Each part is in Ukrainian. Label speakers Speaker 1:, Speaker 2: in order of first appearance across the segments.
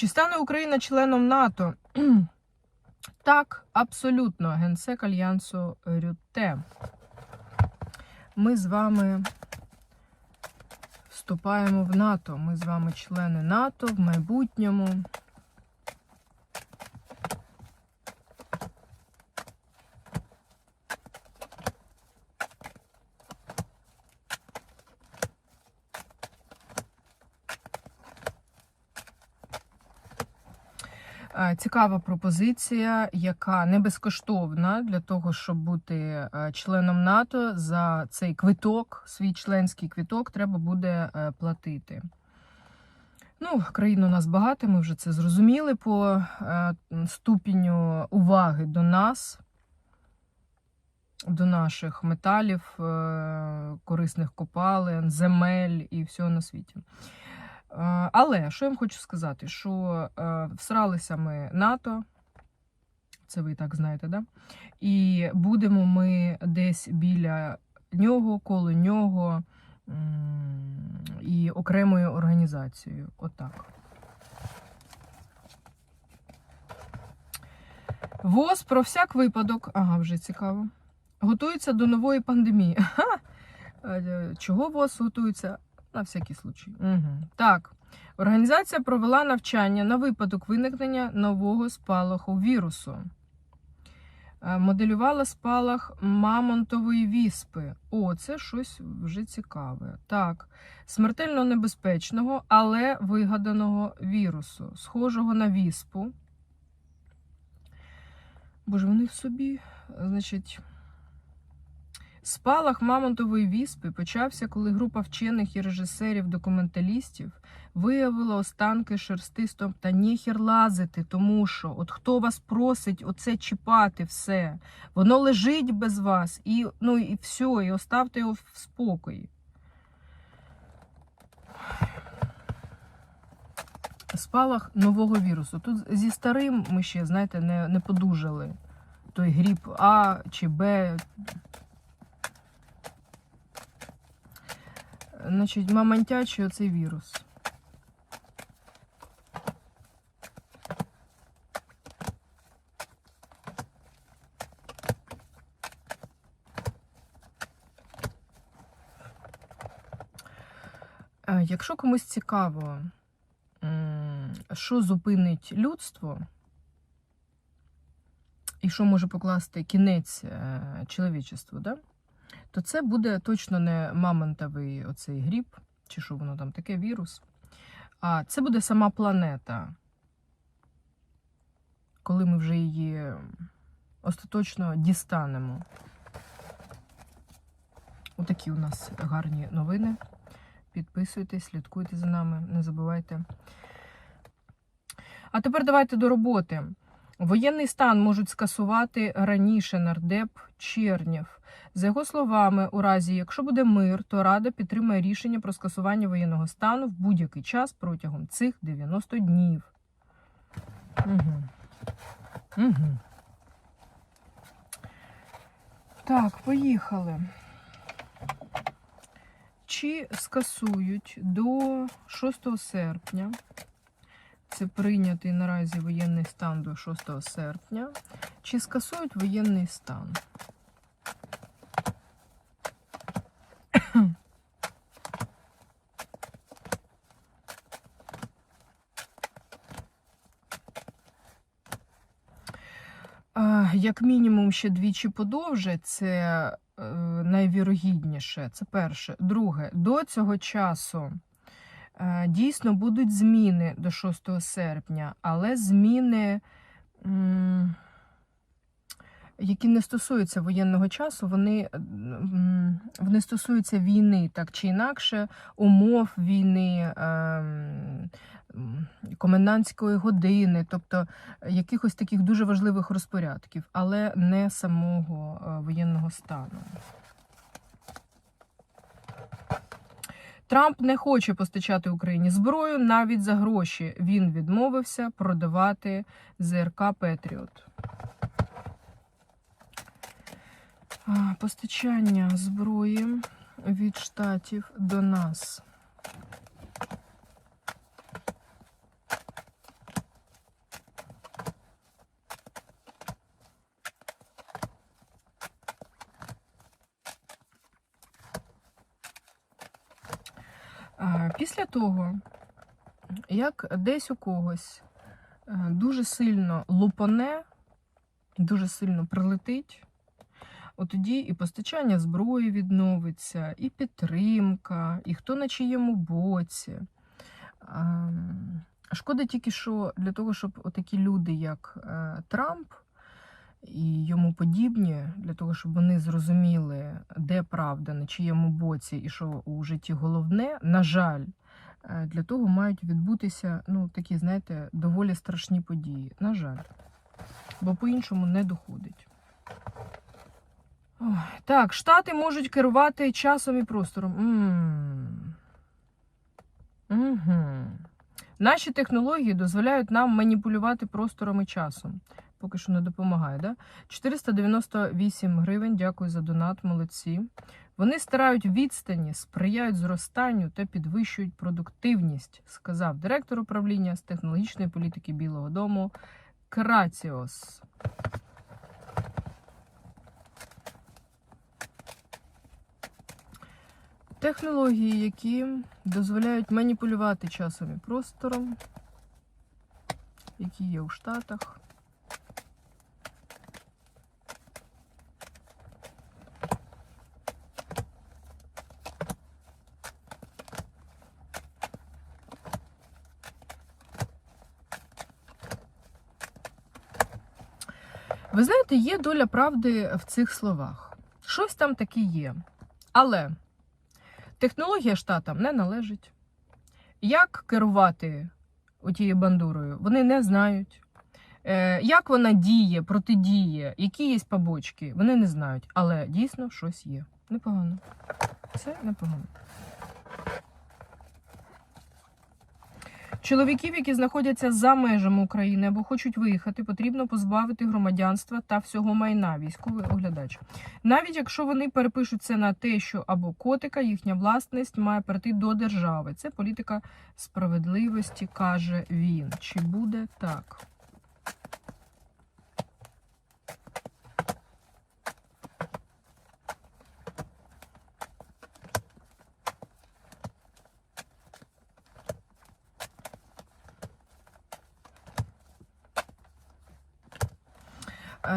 Speaker 1: Чи стане Україна членом НАТО? Так, абсолютно, генсек Альянсу Рюте. Ми з вами вступаємо в НАТО. Ми з вами члени НАТО в майбутньому. Е, Цікава пропозиція, яка не безкоштовна для того, щоб бути е, членом НАТО. За цей квиток, свій членський квиток, треба буде е, платити. Ну, країн у нас багато, ми вже це зрозуміли по е, ступеню уваги до нас, до наших металів, корисних копалин, земель і всього на світі. Е, Але що я вам хочу сказати, що е, всралися ми НАТО, це ви і так знаєте, да? І будемо ми десь біля нього, коло нього і окремою організацією. Отак. ВОЗ про всяк випадок, ага, вже цікаво. Готується до нової пандемії. Ха! Е, Чого ВОЗ готується? На всякий случай. Угу. Так, організація провела навчання на випадок виникнення нового спалаху вірусу. Е, Моделювала спалах мамонтової віспи. О, це щось вже цікаве. Так, смертельно небезпечного, але вигаданого вірусу, схожого на віспу. Боже, вони в собі, значить. Спалах мамонтової віспи почався, коли група вчених і режисерів-документалістів виявила останки шерстистом та ніхер лазити, тому що от хто вас просить оце чіпати все, воно лежить без вас, і ну і все, і оставте його в спокої. Спалах нового вірусу. Тут зі старим ми ще, знаєте, не, не подужали. Той гріб А чи Б, Значить, мамонтячий оцей вірус. Е, Якщо комусь цікаво, що зупинить людство, і що може покласти кінець е, чоловічеству, да? То це буде точно не мамонтовий оцей гріб, чи що воно там таке, вірус. А це буде сама планета. Коли ми вже її остаточно дістанемо. Отакі у нас гарні новини. Підписуйтесь, слідкуйте за нами, не забувайте. А тепер давайте до роботи. Воєнний стан можуть скасувати раніше нардеп Чернєв. За його словами, у разі, якщо буде мир, то Рада підтримає рішення про скасування воєнного стану в будь-який час протягом цих 90 днів. Угу. Угу. Так, поїхали. Чи скасують до 6 серпня? Це прийнятий наразі воєнний стан до 6 серпня. Чи скасують воєнний стан? А, Як мінімум, ще двічі подовжать, це е, найвірогідніше. Це перше. Друге, до цього часу е, дійсно будуть зміни до 6 серпня, але зміни, які не стосуються воєнного часу, вони, вони стосуються війни так чи інакше, умов війни. ем, комендантської години, тобто якихось таких дуже важливих розпорядків, але не самого е, воєнного стану. Трамп не хоче постачати Україні зброю навіть за гроші. Він відмовився продавати ЗРК Петріот. Постачання зброї від штатів до нас. Після того, як десь у когось е, дуже сильно лупане, дуже сильно прилетить, тоді і постачання зброї відновиться, і підтримка, і хто на чиєму боці. Ем, Шкода тільки, що для того, щоб отакі люди, як е, Трамп і йому подібні, для того, щоб вони зрозуміли, де правда, на чиєму боці і що у житті головне, на жаль, е, для того мають відбутися ну, такі, знаєте, доволі страшні події. На жаль. Бо по-іншому не доходить. Так, штати можуть керувати часом і простором. Угу. Наші технології дозволяють нам маніпулювати простором і часом. Поки що не допомагає, да? 498 гривень. Дякую за донат, молодці. Вони стирають відстані, сприяють зростанню та підвищують продуктивність, сказав директор управління з технологічної політики Білого Дому Краціос. Технології, які дозволяють маніпулювати часом і простором, які є у Штатах. Ви знаєте, є доля правди в цих словах. Щось там таке є. Але технологія штатам не належить. Як керувати отією бандурою, вони не знають. Е, як вона діє, протидіє, які є побочки, вони не знають. Але дійсно щось є. Непогано. Це непогано. Чоловіків, які знаходяться за межами України або хочуть виїхати, потрібно позбавити громадянства та всього майна. Військовий оглядач. Навіть якщо вони перепишуться на те, що або котика, їхня власність має перейти до держави. Це політика справедливості, каже він. Чи буде так?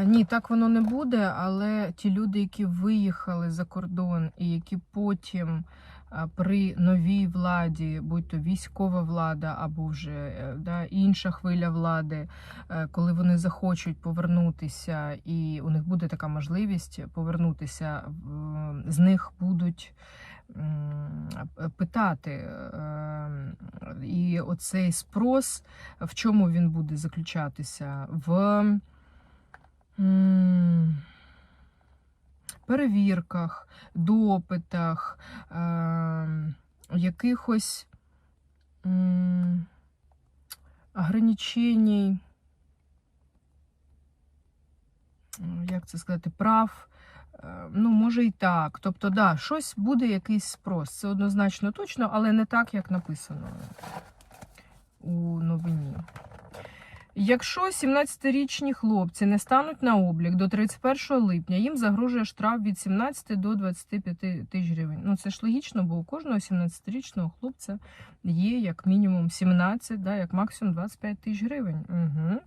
Speaker 1: Ні, так воно не буде, але ті люди, які виїхали за кордон і які потім при новій владі, будь то військова влада або вже е, да, інша хвиля влади, е, коли вони захочуть повернутися, і у них буде така можливість повернутися, з них будуть. Питати, е, і оцей спрос, в чому він буде заключатися? В перевірках, допитах, ем, якихось м, ограниченій, як це сказати, прав. Е, Ну, може і так. Тобто, да, щось буде якийсь спрос. Це однозначно точно, але не так, як написано у новині. Якщо 17-річні хлопці не стануть на облік до 31 липня, їм загрожує штраф від 17 до 25 тисяч гривень. Ну це ж логічно, бо у кожного 17-річного хлопця є як мінімум 17, да, як максимум 25 тисяч гривень. Угу.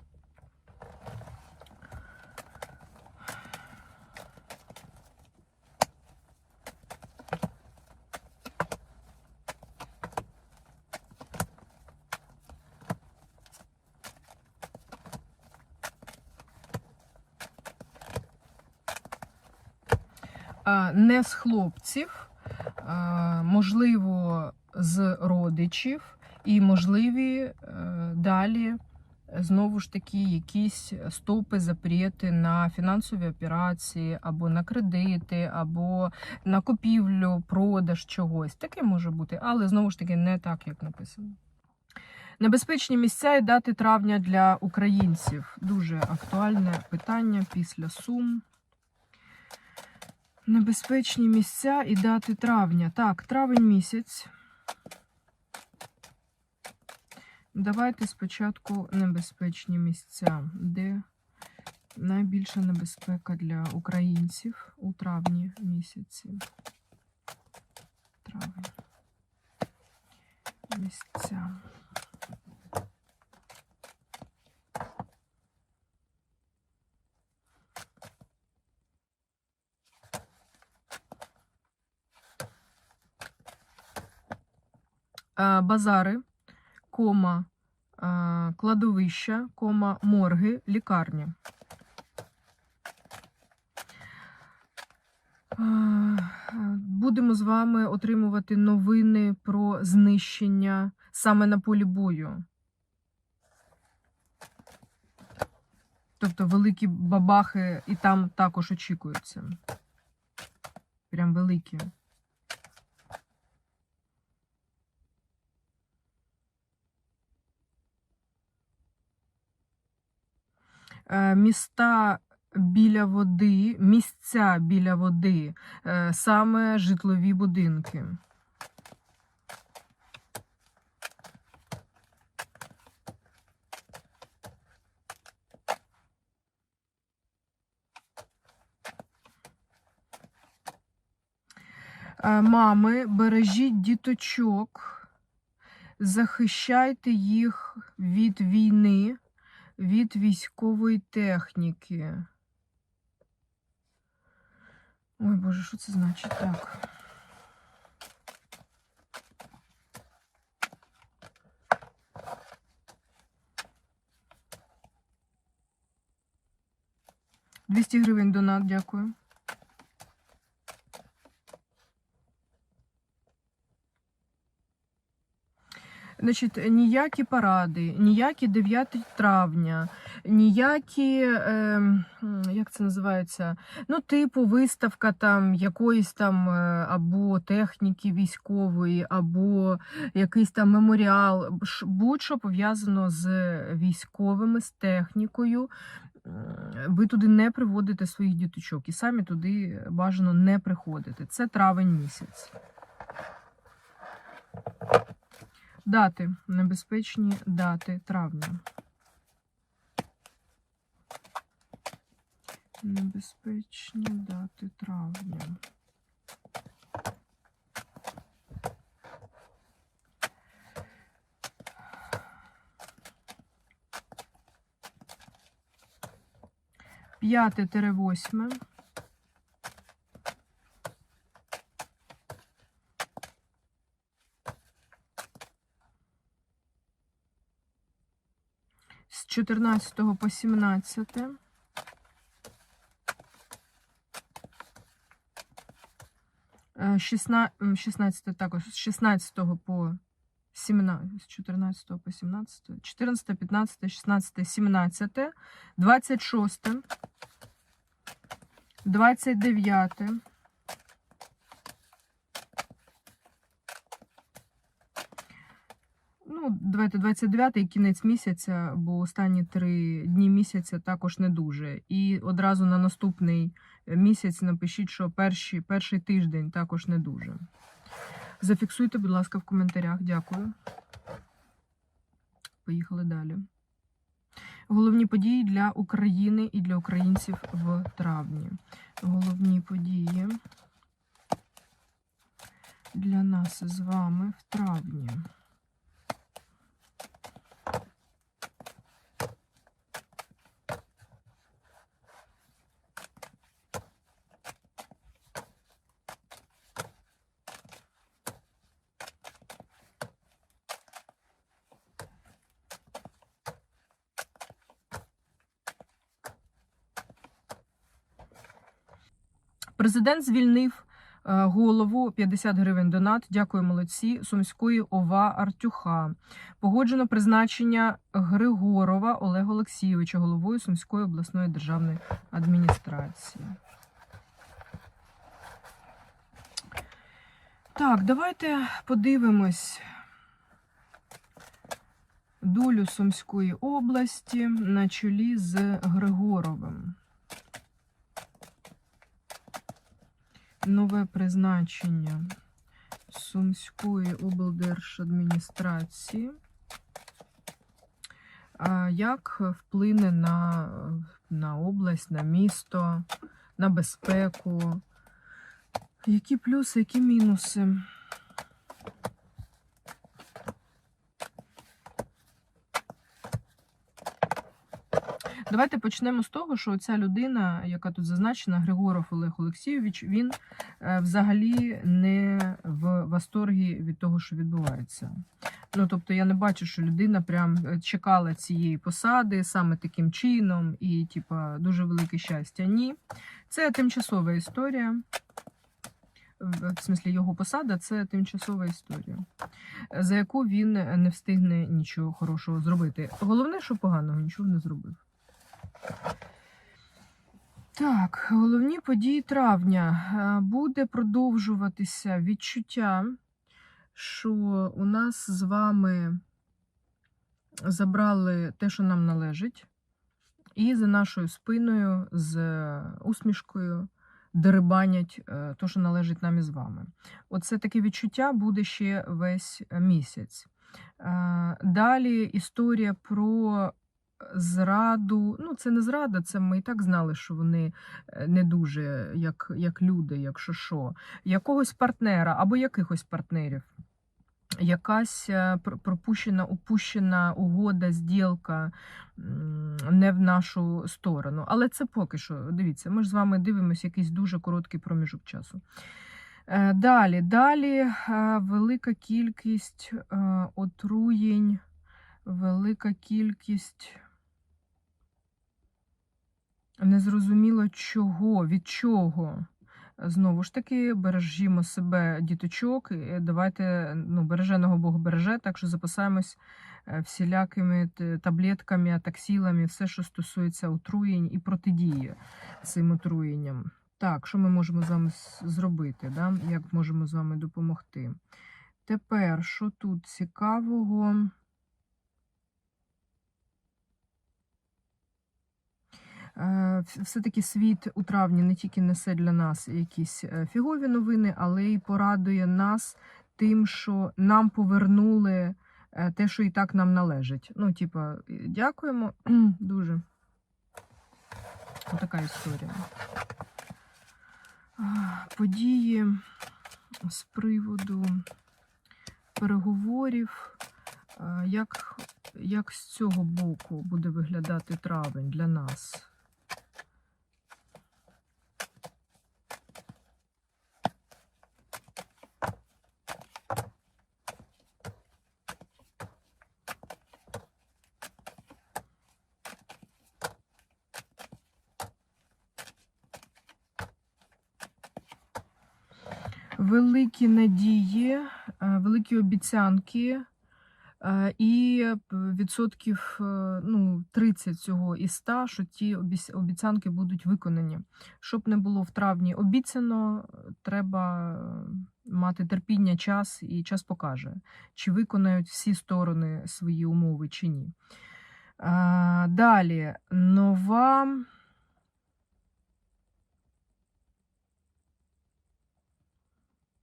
Speaker 1: Не з хлопців, можливо, з родичів, і можливі е, далі знову ж таки якісь стопи, запрети на фінансові операції, або на кредити, або на купівлю, продаж чогось. Таке може бути, але знову ж таки не так, як написано. Небезпечні місця і дати травня для українців. Дуже актуальне питання після сум. Небезпечні місця і дати травня. Так, травень місяць. Давайте спочатку небезпечні місця, де найбільша небезпека для українців у травні місяці. Травень. Місця. Базари, кома, е, кладовища, кома, морги, лікарні. Е, Будемо з вами отримувати новини про знищення саме на полі бою. Тобто великі бабахи і там також очікуються. Прям великі. Міста біля води, місця біля води, е, саме житлові будинки. Е, Мами, бережіть діточок, захищайте їх від війни, від військової техніки. Ой, Боже, що це значить? Так. Двісті гривень донат, дякую. Значить, ніякі паради, ніякі 9 травня, ніякі, е, як це називається, ну, типу, виставка там якоїсь там е, або техніки військової, або якийсь там меморіал, будь-що пов'язано з військовими, з технікою. Ви туди не приводите своїх діточок і самі туди бажано не приходити. Це травень місяць. Дати. Небезпечні дати травня. Небезпечні дати травня. П'яте з 14 по 17. Е, 16, 16 також з 16 по 17, з 14 по 17, 14, 15, 16, 17, 26, 29, Ну, давайте 29 і кінець місяця, бо останні три дні місяця також не дуже. І одразу на наступний місяць напишіть, що перші, перший тиждень також не дуже. Зафіксуйте, будь ласка, в коментарях. Дякую. Поїхали далі. Головні події для України і для українців в травні. Головні події для нас з вами в травні. Президент звільнив е, голову 50 гривень донат. Дякую, молодці. Сумської ОВА Артюха. Погоджено призначення Григорова Олега Олексійовича головою Сумської обласної державної адміністрації. Так, давайте подивимось долю Сумської області на чолі з Григоровим. Нове призначення Сумської облдержадміністрації. Як вплине на, на область, на місто, на безпеку? Які плюси, які мінуси? Давайте почнемо з того, що ця людина, яка тут зазначена, Григоров Олег Олексійович, він е, взагалі не в восторгі від того, що відбувається. Ну, тобто, я не бачу, що людина прям е, чекала цієї посади саме таким чином, і, типа, дуже велике щастя. Ні. Це тимчасова історія. В в смислі, його посада це тимчасова історія, за яку він не встигне нічого хорошого зробити. Головне, що поганого нічого не зробив. Так, головні події травня. Е, Буде продовжуватися відчуття, що у нас з вами забрали те, що нам належить, і за нашою спиною з усмішкою дерибанять е, то, що належить нам із вами. Оце таке відчуття буде ще весь місяць. Е, Далі історія про зраду. Ну, це не зрада, це ми і так знали, що вони е, не дуже як, як люди, якщо що. Якогось партнера або якихось партнерів. Якась е, пропущена, упущена угода, зділка не в нашу сторону. Але це поки що. Дивіться, ми ж з вами дивимося якийсь дуже короткий проміжок часу. Е, Далі, далі велика кількість отруєнь, велика кількість незрозуміло чого, від чого. Знову ж таки, бережімо себе, діточок. Давайте ну, береженого Бог береже, так що запасаємось е, всілякими таблетками, атаксілами, все, що стосується отруєнь і протидії цим отруєнням. Так, що ми можемо з вами зробити? Да? Як можемо з вами допомогти? Тепер, що тут цікавого? Е, вс- Все-таки світ у травні не тільки несе для нас якісь е, фігові новини, але й порадує нас тим, що нам повернули е, те, що і так нам належить. Ну, типа, е, дякуємо дуже. Отака історія. Події з приводу переговорів. Як, як з цього боку буде виглядати травень для нас? Великі надії, е, великі обіцянки, е, і відсотків е, ну, 30 цього із 100, що ті обіцянки будуть виконані. Щоб не було в травні обіцяно, треба мати терпіння, час, і час покаже, чи виконають всі сторони свої умови, чи ні. Далі нова.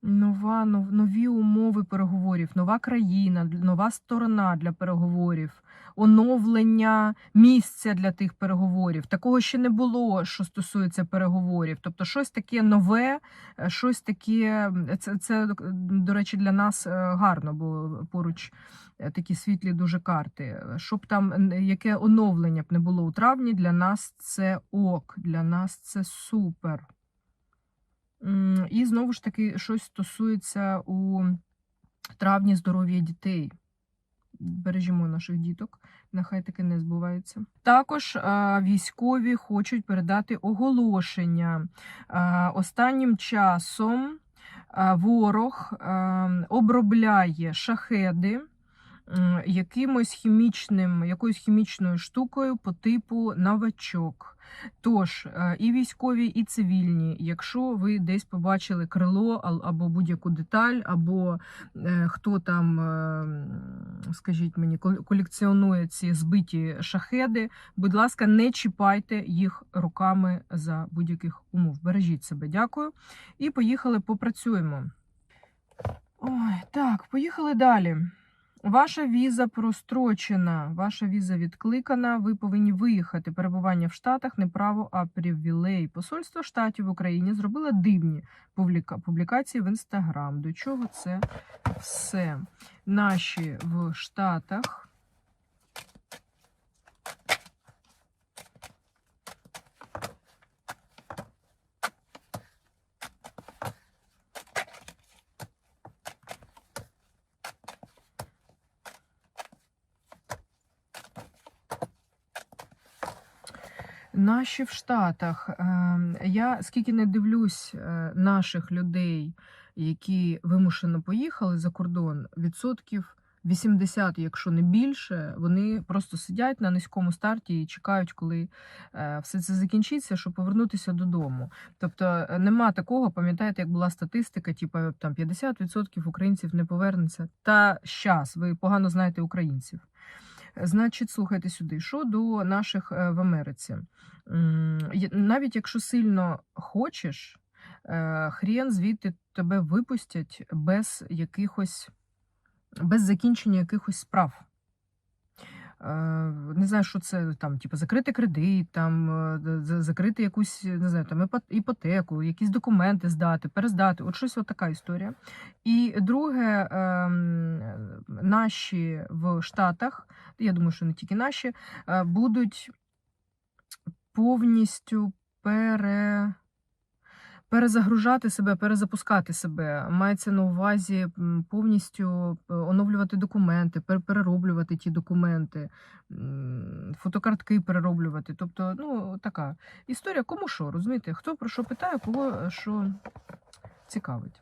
Speaker 1: Нова, нов- нові умови переговорів, нова країна, нова сторона для переговорів, оновлення місця для тих переговорів. Такого ще не було, що стосується переговорів. Тобто, щось таке нове, е, щось таке. Це, це до речі, для нас е, гарно, бо поруч е, такі світлі дуже карти. Щоб там яке оновлення б не було у травні, для нас це ок, для нас це супер. І знову ж таки, щось стосується у травні здоров'я дітей. Бережімо наших діток, нехай таке не збувається. Також військові хочуть передати оголошення. Останнім часом ворог обробляє шахеди якимось хімічним, якоюсь хімічною штукою по типу новачок. Тож, е, і військові, і цивільні, якщо ви десь побачили крило або будь-яку деталь, або е, хто там, е, скажіть мені, кол- колекціонує ці збиті шахеди, будь ласка, не чіпайте їх руками за будь-яких умов. Бережіть себе, дякую. І поїхали, попрацюємо. Ой, так, поїхали далі. Ваша віза прострочена, ваша віза відкликана. Ви повинні виїхати. Перебування в Штатах не право, а привілей. Посольство штатів в Україні зробило дивні публікації в інстаграм. До чого це все? Наші в Штатах Наші в Штатах. Ем, Я скільки не дивлюсь е, наших людей, які вимушено поїхали за кордон, відсотків 80, якщо не більше, вони просто сидять на низькому старті і чекають, коли е, все це закінчиться, щоб повернутися додому. Тобто е, нема такого, пам'ятаєте, як була статистика, типу там 50% українців не повернеться. Та щас, ви погано знаєте українців. Значить, слухайте сюди, що до наших е, в Америці. Навіть якщо сильно хочеш, е, хрен звідти тебе випустять без якихось без закінчення якихось справ. Е, Не знаю, що це там, типу, закрити кредит, там е, закрити якусь, не знаю, там іпотеку, якісь документи здати, перездати. От щось от така історія. І друге, ем, наші в Штатах, я думаю, що не тільки наші, е, будуть повністю пере. Перезагружати себе, перезапускати себе. Мається на увазі повністю е, оновлювати документи, пер- перероблювати ті документи, фотокартки перероблювати. Тобто, ну, така історія, кому що, розумієте? Хто про що питає, кого е, що цікавить.